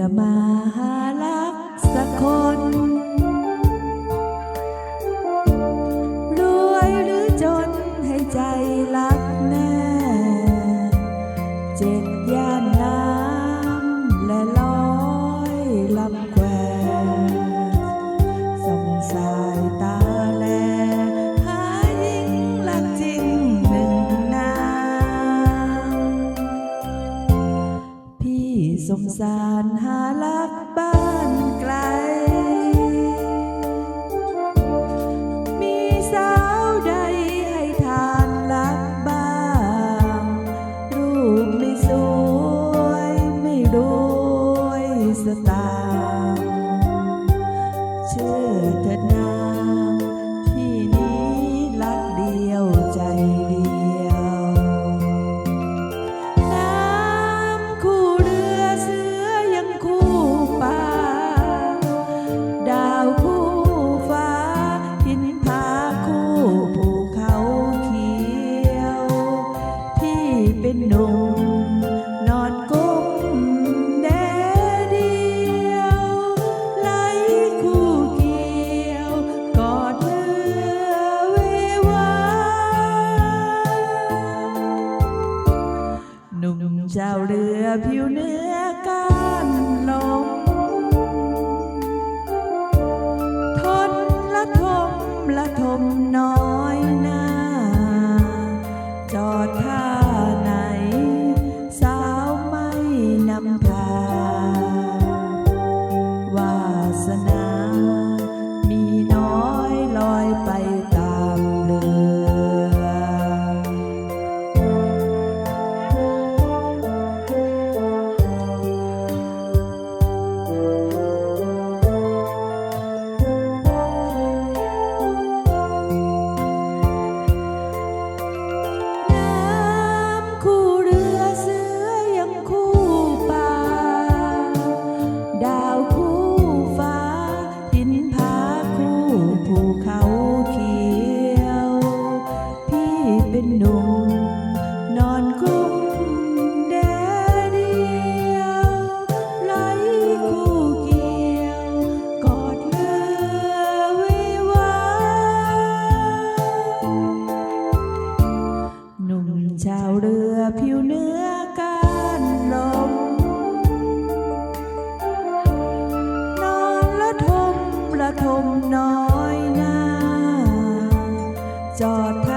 อมาหารักสักคน สงสารหาลัก จ้าเรือผิวเนื้อกานลมทนละทมละทมน้อยหน้า จอดท่าไหน สาวไม่นำพาวาสนา ผิวเนื้อการลมนอนละทมละทมน้อยหน้าจอด